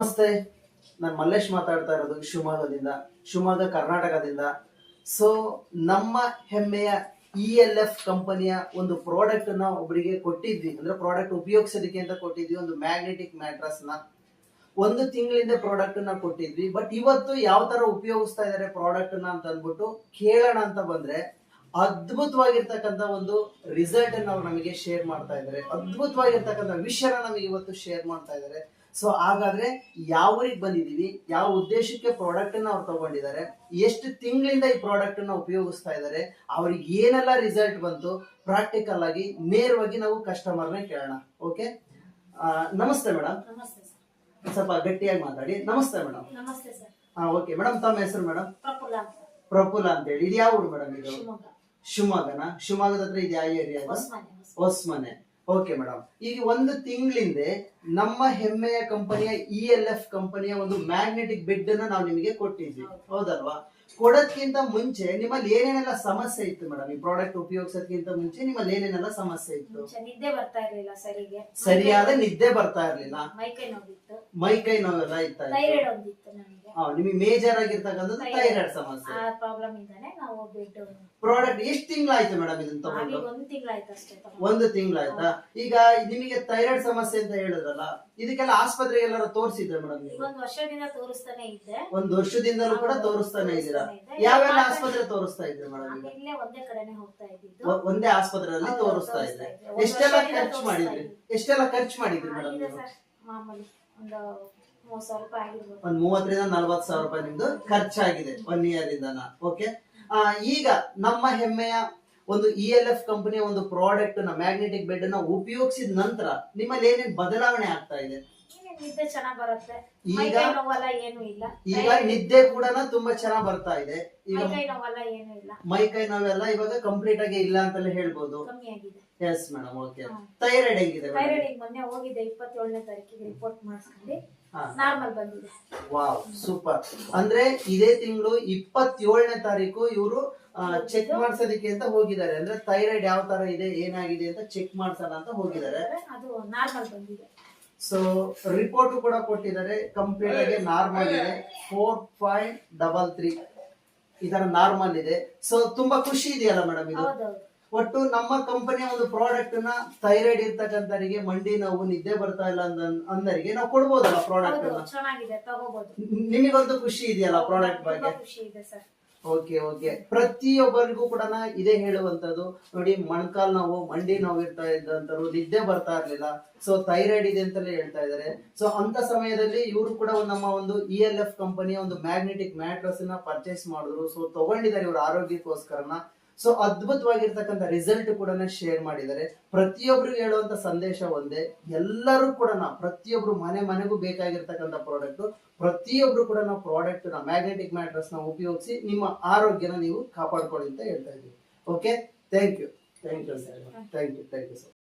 ನಮಸ್ತೆ. ನಾನು ಮಲ್ಲೇಶ್ ಮಾತಾಡ್ತಾ ಇರೋದು ಶಿವಮೊಗ್ಗದಿಂದ, ಶಿವಮೊಗ್ಗ ಕರ್ನಾಟಕದಿಂದ. ಸೊ ನಮ್ಮ ಹೆಮ್ಮೆಯ ಇ ಎಲ್ ಎಫ್ ಕಂಪನಿಯ ಒಂದು ಪ್ರಾಡಕ್ಟ್ನ ಒಬ್ಬರಿಗೆ ಕೊಟ್ಟಿದ್ವಿ. ಅಂದ್ರೆ ಪ್ರಾಡಕ್ಟ್ ಉಪಯೋಗಿಸೋದಕ್ಕೆ ಅಂತ ಕೊಟ್ಟಿದ್ವಿ, ಒಂದು ಮ್ಯಾಗ್ನೆಟಿಕ್ ಮ್ಯಾಟ್ರಸ್ನ. ಒಂದು ತಿಂಗಳಿಂದ ಪ್ರಾಡಕ್ಟ್ನ ಕೊಟ್ಟಿದ್ವಿ. ಬಟ್ ಇವತ್ತು ಯಾವ ತರ ಉಪಯೋಗಿಸ್ತಾ ಇದಾರೆ ಪ್ರಾಡಕ್ಟ್ನ ಅಂತ ಅಂದ್ಬಿಟ್ಟು ಕೇಳೋಣ ಅಂತ ಬಂದ್ರೆ, ಅದ್ಭುತವಾಗಿರ್ತಕ್ಕಂಥ ಒಂದು ರಿಸಲ್ಟ್ ಅನ್ನು ಅವ್ರು ನಮಗೆ ಶೇರ್ ಮಾಡ್ತಾ ಇದ್ದಾರೆ. ಅದ್ಭುತವಾಗಿರ್ತಕ್ಕಂಥ ವಿಷಯನ ನಮಗೆ ಇವತ್ತು ಶೇರ್ ಮಾಡ್ತಾ ಇದ್ದಾರೆ. ಸೊ ಹಾಗಾದ್ರೆ ಯಾವ ಊರಿಗೆ ಬಂದಿದೀವಿ ಯಾವ ಉದ್ದೇಶಕ್ಕೆ ಪ್ರಾಡಕ್ಟ್ ಅನ್ನ ಅವ್ರು ತಗೊಂಡಿದ್ದಾರೆ ಎಷ್ಟು ತಿಂಗಳಿಂದ ಈ ಪ್ರಾಡಕ್ಟ್ ಅನ್ನ ಉಪಯೋಗಿಸ್ತಾ ಇದ್ದಾರೆ ಅವ್ರಿಗೆ ಏನೆಲ್ಲ ರಿಸಲ್ಟ್ ಬಂತು ಪ್ರಾಕ್ಟಿಕಲ್ ಆಗಿ ನೇರವಾಗಿ ನಾವು ಕಸ್ಟಮರ್ನ ಕೇಳೋಣ ಓಕೆ ನಮಸ್ತೆ ಮೇಡಮ್ ಸ್ವಲ್ಪ ಗಟ್ಟಿಯಾಗಿ ಮಾತಾಡಿ. ನಮಸ್ತೆ ಮೇಡಮ್ ಹಾ ಓಕೆ ಮೇಡಮ್ ತಮ್ಮ ಹೆಸರು ಮೇಡಮ್ ಪ್ರಫುಲ್ಲ ಅಂತ. ಹೇಳಿ. ಇದು ಯಾವ ಊರು ಮೇಡಮ್ ಇದು? ಶಿವಮೊಗ್ಗನಾ? ಶಿವಮೊಗ್ಗದ ಹತ್ರ ಇದು ಯಾವ ಏರಿಯಾ ಹೊಸ್ಮನೆ. ಓಕೆ ಮೇಡಮ್ ಈಗ ಒಂದು ತಿಂಗಳಿಂದ ನಮ್ಮ ಹೆಮ್ಮೆಯ ಕಂಪನಿಯ ಇ ಎಲ್ ಎಫ್ ಕಂಪನಿಯ ಒಂದು ಮ್ಯಾಗ್ನೆಟಿಕ್ ಬೆಡ್ ಅನ್ನ ನಾವು ನಿಮಗೆ ಕೊಟ್ಟಿದ್ವಿ. ಹೌದಲ್ವಾ? ಕೊಡೋದ್ಕಿಂತ ಮುಂಚೆ ನಿಮ್ಮಲ್ಲಿ ಏನೇನೆಲ್ಲ ಸಮಸ್ಯೆ ಇತ್ತು ಮೇಡಮ್ ಈ ಪ್ರಾಡಕ್ಟ್ ಉಪಯೋಗಿಸೋದ್ಕಿಂತ ಮುಂಚೆ ನಿಮ್ಮಲ್ಲಿ ಏನೇನೆಲ್ಲ ಸಮಸ್ಯೆ ಇತ್ತು? ನಿದ್ದೆ ಬರ್ತಾ ಇರಲಿಲ್ಲ ಸರಿಗೆ. ಸರಿಯಾದ ನಿದ್ದೆ ಬರ್ತಾ ಇರಲಿಲ್ಲ. ಮೈಕೈ ನೋವಿತ್ತು. ಮೈ ಕೈ ನೋವೆಲ್ಲ ಇತ್ತು. ನಿಮಗೆ ಮೇಜರ್ ಆಗಿರ್ತಕ್ಕಂಥದ್ದು ಥೈರಾಯ್ಡ್ ಸಮಸ್ಯೆ. ಆ ಪ್ರಾಬ್ಲಮ್ ಇಂದಾನೆ ನಾವು ಪ್ರಾಡಕ್ಟ್ ಎಷ್ಟು ತಿಂಗಳಾಯ್ತು ಮೇಡಮ್ ಇದನ್ನ ತಗೊಂಡು? ಒಂದು ತಿಂಗಳಾಯ್ತು ಅಷ್ಟೇ ತಗೊಂಡು. ಒಂದು ತಿಂಗಳಾಯ್ತಾ? ಈಗ ನಿಮಗೆ ಥೈರಾಯ್ಡ್ ಸಮಸ್ಯೆ ಅಂತ ಹೇಳಿದ್ರಲ್ಲ ಇದಕ್ಕೆಲ್ಲ ಆಸ್ಪತ್ರೆ ಎಲ್ಲರೂ ತೋರಿಸಿದ್ರೆ ಮೇಡಮ್ ಈಗ ನೀವು? ಒಂದ್ ವರ್ಷದಿಂದ ತೋರಿಸ್ತಾನೆ ಇದ್ದೆ. ಒಂದು ವರ್ಷದಿಂದಲೂ ಕೂಡ ತೋರಿಸ್ತಾನೆ ಇದ್ದೀರಾ? ತೋರಿಸ್ತಾನೆ ಇದ್ದೆ. ಯಾವೆಲ್ಲ ಆಸ್ಪತ್ರೆ ತೋರಿಸ್ತಾ ಇದ್ರಿ ಮೇಡಮ್ ಇಲ್ಲೇ ಒಂದೇ ಕಡೆನೆ ಹೋಗ್ತಾ ಇದ್ದಿದ್ದು. ಒ- ಒಂದೇ ಆಸ್ಪತ್ರೆಯಲ್ಲಿ ಹೌದು, ತೋರಿಸ್ತಾ ತೋರಿಸ್ತಾ ಇದ್ರಿ ಇದ್ದೆ. ಒಂದು ಎಷ್ಟೆಲ್ಲ ವರ್ಷದಿಂದ ಖರ್ಚು ತೋರಿಸ್ತಾ ಮಾಡಿದ್ರಿ? ಇದ್ದೆ. ಎಷ್ಟೆಲ್ಲ ಖರ್ಚು ಮಾಡಿದ್ರಿ ಮೇಡಮ್ ಆಗಿದೆ ನೀವು? ಸರ್ ಮಾಮೂಲಿ. ಒಂದು ಒಂದ್ ಮೂವತ್ತರಿಂದ ನಲ್ವತ್ ಸಾವಿರ ರೂಪಾಯಿ ನಿಮ್ದು ಖರ್ಚಾಗಿದೆ ಒನ್ ಇಯರ್ ಇಂದನ ಓಕೆ ಈಗ ನಮ್ಮ ಹೆಮ್ಮೆಯ ಒಂದು ಇ ಎಲ್ ಎಫ್ ಕಂಪನಿಯ ಒಂದು ಪ್ರಾಡಕ್ಟ್ನ ಮ್ಯಾಗ್ನೆಟಿಕ್ ಬೆಡ್ನ ಉಪಯೋಗಿಸಿದ ನಂತರ ನಿಮ್ಮಲ್ಲಿ ಏನೇನು ಬದಲಾವಣೆ ಆಗ್ತಾ ಇದೆ? ನಿದ್ದೆ ಚೆನ್ನಾಗ್ ಬರುತ್ತೆ. ಈಗ ಮೈಕೈ ನೋವಲ್ಲ ಏನು ಇಲ್ಲ. ಈಗ ನಿದ್ದೆ ಕೂಡ ತುಂಬಾ ಚೆನ್ನಾಗ್ ಬರ್ತಾ ಇದೆ. ಈಗ ಮೈಕೈ ನೋವಲ್ಲ ಏನು ಇಲ್ಲ. ಮೈ ಕೈ ನೋವೆಲ್ಲ ಇವಾಗ ಕಂಪ್ಲೀಟ್ ಆಗಿ ಇಲ್ಲ ಅಂತ ಹೇಳ್ಬೋದು. ಕಮ್ಮಿ ಆಗಿದೆ. ಎಸ್ ಮೇಡಮ್ ಓಕೆ ಹಾ. ಥೈರಾಯ್ಡ್ ಹೆಂಗಿದೆ ಥೈರಾಯ್ಡ್ ಈಗ ಮೊನ್ನೆ ಹೋಗಿದ್ದೆ ಇಪ್ಪತ್ತೇಳನೇ ತಾರೀಕಿಗೆ ರಿಪೋರ್ಟ್ ಮಾಡಿಸ್ಕೊಂಡು. ನಾರ್ಮಲ್ ಬಂದಿದೆ. ವಾವ್ ಸೂಪರ್ ಅಂದ್ರೆ ಇದೇ ತಿಂಗಳು ಇಪ್ಪತ್ತೇಳನೇ ತಾರೀಕು ಇವರು ಚೆಕ್ ಮಾಡ್ಸೋದಕ್ಕೆ ಅಂತ ಹೋಗಿದ್ದಾರೆ. ಅಂದ್ರೆ ಥೈರಾಯ್ಡ್ ಯಾವ ತರ ಇದೆ ಏನಾಗಿದೆ ಅಂತ ಚೆಕ್ ಮಾಡ್ಸೋಣ ಅಂತ ಹೋಗಿದ್ದಾರೆ. ಅದು ನಾರ್ಮಲ್ ಬಂದಿದೆ. ಸೊ ರಿಪೋರ್ಟ್ ಕೂಡ ಕೊಟ್ಟಿದ್ದಾರೆ. ಕಂಪ್ಲೀಟ್ ಆಗಿ ನಾರ್ಮಲ್ ಇದೆ. ಫೋರ್ ಪಾಯಿಂಟ್ ಡಬಲ್ ತ್ರೀ ಇದರ ನಾರ್ಮಲ್ ಇದೆ. ಸೊ ತುಂಬಾ ಖುಷಿ ಇದೆಯಲ್ಲ ಮೇಡಮ್ ಇದು? ಒಟ್ಟು ನಮ್ಮ ಕಂಪನಿಯ ಒಂದು ಪ್ರಾಡಕ್ಟ್ನ ಥೈರಾಯ್ಡ್ ಇರ್ತಕ್ಕಂಥವರಿಗೆ ಮಂಡಿ ನೋವು ನಿದ್ದೆ ಬರ್ತಾ ಇಲ್ಲ ಅಂದ ಅಂದರಿಗೆ ನಾವು ಕೊಡ್ಬೋದಲ್ಲ ಪ್ರಾಡಕ್ಟ್ ನಿಮಗೊಂದು ಚೆನ್ನಾಗಿದೆ ತಗೋಬಹುದು ನಿಮಗಂತೂ ಖುಷಿ ಇದೆಯಲ್ಲ ಪ್ರಾಡಕ್ಟ್ ಬಗ್ಗೆ? ಖುಷಿ ಇದೆ ಸರ್ ಓಕೆ ಓಕೆ ಪ್ರತಿಯೊಬ್ಬರಿಗೂ ಕೂಡ ಇದೇ ಹೇಳುವಂತದ್ದು ನೋಡಿ, ಮೊಣಕಾಲ್ ನೋವು, ಮಂಡಿ ನೋವು ಇರ್ತಾ ಇದ್ದಂತರು ನಿದ್ದೆ ಬರ್ತಾ ಇರ್ಲಿಲ್ಲ. ಸೊ ಥೈರಾಯ್ಡ್ ಇದೆ ಅಂತಲೇ ಹೇಳ್ತಾ ಇದ್ದಾರೆ. ಸೊ ಅಂತ ಸಮಯದಲ್ಲಿ ಇವರು ಕೂಡ ನಮ್ಮ ಒಂದು ಇ ಎಲ್ ಎಫ್ ಕಂಪನಿಯ ಒಂದು ಮ್ಯಾಗ್ನೆಟಿಕ್ ಮ್ಯಾಟ್ರಸ್ನ ಪರ್ಚೇಸ್ ಮಾಡಿದ್ರು. ಸೊ ತಗೊಂಡಿದ್ದಾರೆ ಇವ್ರ ಆರೋಗ್ಯಕ್ಕೋಸ್ಕರನ. ಸೊ ಅದ್ಭುತವಾಗಿರ್ತಕ್ಕಂಥ ರಿಸಲ್ಟ್ ಕೂಡ ಶೇರ್ ಮಾಡಿದ್ದಾರೆ. ಪ್ರತಿಯೊಬ್ರು ಹೇಳುವಂತ ಸಂದೇಶ ಒಂದೇ. ಎಲ್ಲರೂ ಕೂಡ ಪ್ರತಿಯೊಬ್ರು ಮನೆ ಮನೆಗೂ ಬೇಕಾಗಿರ್ತಕ್ಕಂಥ ಪ್ರಾಡಕ್ಟ್ ಪ್ರತಿಯೊಬ್ರು ಕೂಡ ನಾವು ಪ್ರಾಡಕ್ಟ್ನ ಮ್ಯಾಗ್ನೆಟಿಕ್ ಮ್ಯಾಟ್ರಸ್ನ ಉಪಯೋಗಿಸಿ ನಿಮ್ಮ ಆರೋಗ್ಯನ ನೀವು ಕಾಪಾಡ್ಕೊಳ್ಳಿ ಅಂತ ಹೇಳ್ತಾ ಇದ್ದೀವಿ. Okay thank you thank you sir thank you thank you sir